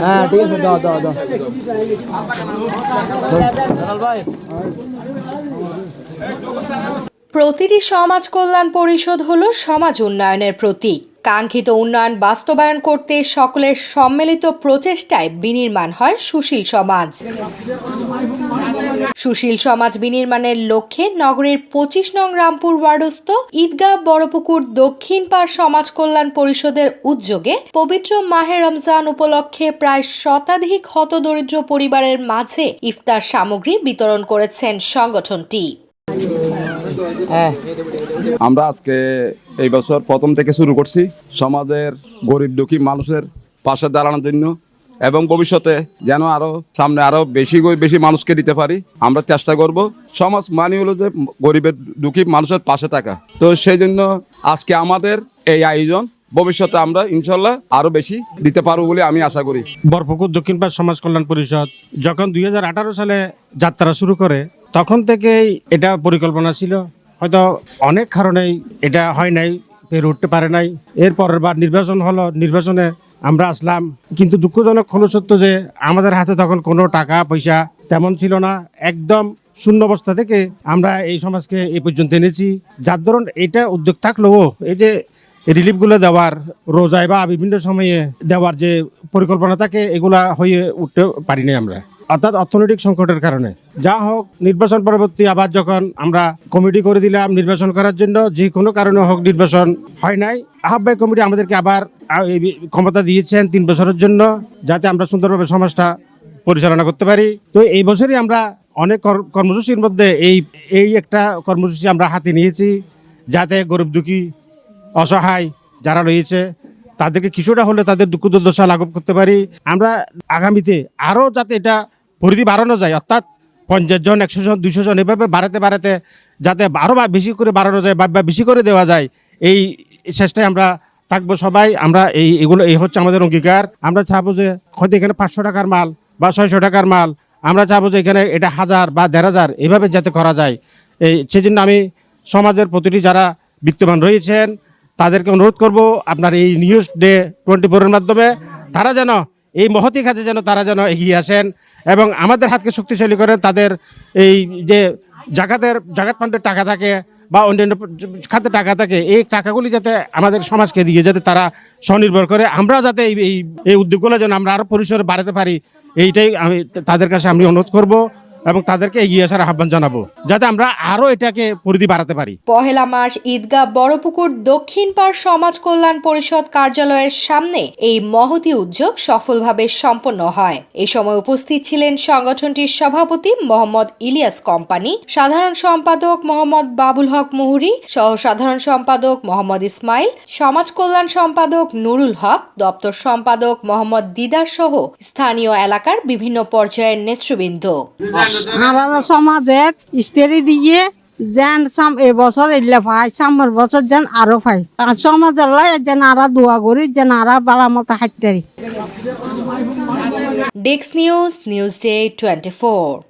হ্যাঁ ঠিক আছে দাও দাও দাও। প্রতিটি সমাজ কল্যাণ পরিষদ হলো সমাজ উন্নয়নের প্রতীক। কাঙ্ক্ষিত উন্নয়ন বাস্তবায়ন করতে সকলের সম্মিলিত প্রচেষ্টায় বিনির্মাণ হয় সুশীল সমাজ। সুশীল সমাজ বিনির্মাণের লক্ষ্যে নগরের পঁচিশ নং রামপুর ওয়ার্ডস্থ ঈদগাহ বড়পুকুর দক্ষিণ পাড় সমাজ কল্যাণ পরিষদের উদ্যোগে পবিত্র মাহে রমজান উপলক্ষে প্রায় শতাধিক হতদরিদ্র পরিবারের মাঝে ইফতার সামগ্রী বিতরণ করেছেন সংগঠনটি। হ্যাঁ। আমরা আজকে এই বছর প্রথম থেকে শুরু করছি সমাজের গরিব দুঃখী মানুষের পাশে দাঁড়ানোর জন্য এবং ভবিষ্যতে যেন আরও সামনে আরও বেশি বেশি মানুষকে দিতে পারি, আমরা চেষ্টা করব সমাজ মানে হলো যে গরিবের দুঃখী মানুষের পাশে থাকা। তো সেই জন্য আজকে আমাদের এই আয়োজন, ভবিষ্যতে আমরা ইনশাল্লাহ আরও বেশি দিতে পারব বলে আমি আশা করি। বরপুকুর দক্ষিণ পাড় সমাজ কল্যাণ পরিষদ, যখন দুই হাজার আঠারো সালে যাত্রা শুরু করে, তখন থেকেই এটা পরিকল্পনা ছিল। হয়তো অনেক কারণেই এটা হয় নাই পেরে উঠতে পারে নাই। এর পরের বার নির্বাচন হলো, নির্বাচনে আমরা আসলাম। কিন্তু দুঃখজনক হলো সত্য যে আমাদের হাতে তখন কোনো টাকা, পয়সা তেমন ছিল না। একদম শূন্য অবস্থা থেকে আমরা এই সমাজকে এই পর্যন্ত এনেছি। যার ধরুন এটা উদ্যোগ থাকলেও এই যে রিলিফগুলো দেওয়ার, রোজায় বা বিভিন্ন সময়ে দেওয়ার যে পরিকল্পনা থাকে এগুলা হয়ে উঠতে পারিনি আমরা। অর্থাৎ অর্থনৈতিক সংকটের কারণে। যা হোক, নির্বাচন পরবর্তী আবার যখন আমরা কমিটি করে দিলাম নির্বাচন করার জন্য, যে কোনো কারণে হোক নির্বাচন হয় নাই, আহ্বায়ক কমিটি আমাদেরকে আবার ক্ষমতা দিয়েছেন তিন বছরের জন্য, যাতে আমরা সুন্দরভাবে সমাজটা পরিচালনা করতে পারি। তো এই বছরই আমরা অনেক কর- কর্মসূচির মধ্যে এই এই একটা কর্মসূচি আমরা হাতে নিয়েছি, যাতে গরিব দুঃখী, অসহায় যারা রয়েছে তাদেরকে কিছুটা হলে তাদের দুঃখ দুর্দশা লাঘব করতে পারি। আমরা আগামীতে আরও যাতে এটা পরিধি বাড়ানো যায়, অর্থাৎ পঞ্চাশ জন, একশো জন দুশো জন, এভাবে বাড়াতে বাড়াতে যাতে আরও বেশি করে বাড়ানো যায় বা বা বেশি করে দেওয়া যায়, এই চেষ্টায় আমরা থাকব সবাই। আমরা এই, এগুলো, এই হচ্ছে আমাদের অঙ্গীকার। আমরা চাবো যে হয়তো এখানে পাঁচশো টাকার মাল বা ছয়শো টাকার মাল, আমরা চাবো যে এখানে এটা হাজার বা দেড় হাজার, এভাবে যাতে করা যায়। এই, সেজন্য আমি সমাজের প্রতিটি যারা বিত্তমান রয়েছেন তাদেরকে অনুরোধ করব আপনার এই নিউজ ডে টোয়েন্টি ফোরের মাধ্যমে তারা যেন এই মহতি কাজে যেন তারা যেন এগিয়ে আসেন এবং আমাদের হাতকে শক্তিশালী করেন, তাদের এই যে জাকাতের, জাকাত ফান্ডের টাকা থাকে বা অন্যান্য খাতে টাকা থাকে, এই টাকাগুলি যাতে আমাদের সমাজকে দিয়ে যাতে তারা স্বনির্ভর করে, আমরা যাতে এই- এই উদ্যোগগুলো যেন আমরা আরও পরিসরে বাড়াতে পারি, এইটাই আমি তাদের কাছে আমি অনুরোধ করব। এবং তাদেরকে এগিয়ে আসার আহ্বান জানাব, যাতে আমরা আরও এটাকে পরিধি বাড়াতে পারি। পহেলা মার্চ ঈদগাহ বড়পুকুর দক্ষিণ পাড় সমাজ কল্যাণ পরিষদ কার্যালয়ের সামনে এই মহতি উদ্যোগ সফলভাবে সম্পন্ন হয়। এই সময় উপস্থিত ছিলেন সংগঠনটির সভাপতি মোহাম্মদ ইলিয়াস কোম্পানি, সাধারণ সম্পাদক মোহাম্মদ বাবুল হক মুহুরি সহ সাধারণ সম্পাদক মোহাম্মদ ইসমাইল, সমাজ কল্যাণ সম্পাদক নুরুল হক, দপ্তর সম্পাদক মোহাম্মদ দিদার সহ স্থানীয় এলাকার বিভিন্ন পর্যায়ের নেতৃবৃন্দ। আমরা সমাজে স্ত্রী দিয়ে যেন সাম এবছর এলে পাই সামর বছর যেন আরও পাই সমাজের লাই যেন আরা দোয়া করি, যেন আরা বালা মতো হাইতারি ডেক্স নিউজ নিউজ ডে টোয়েন্টি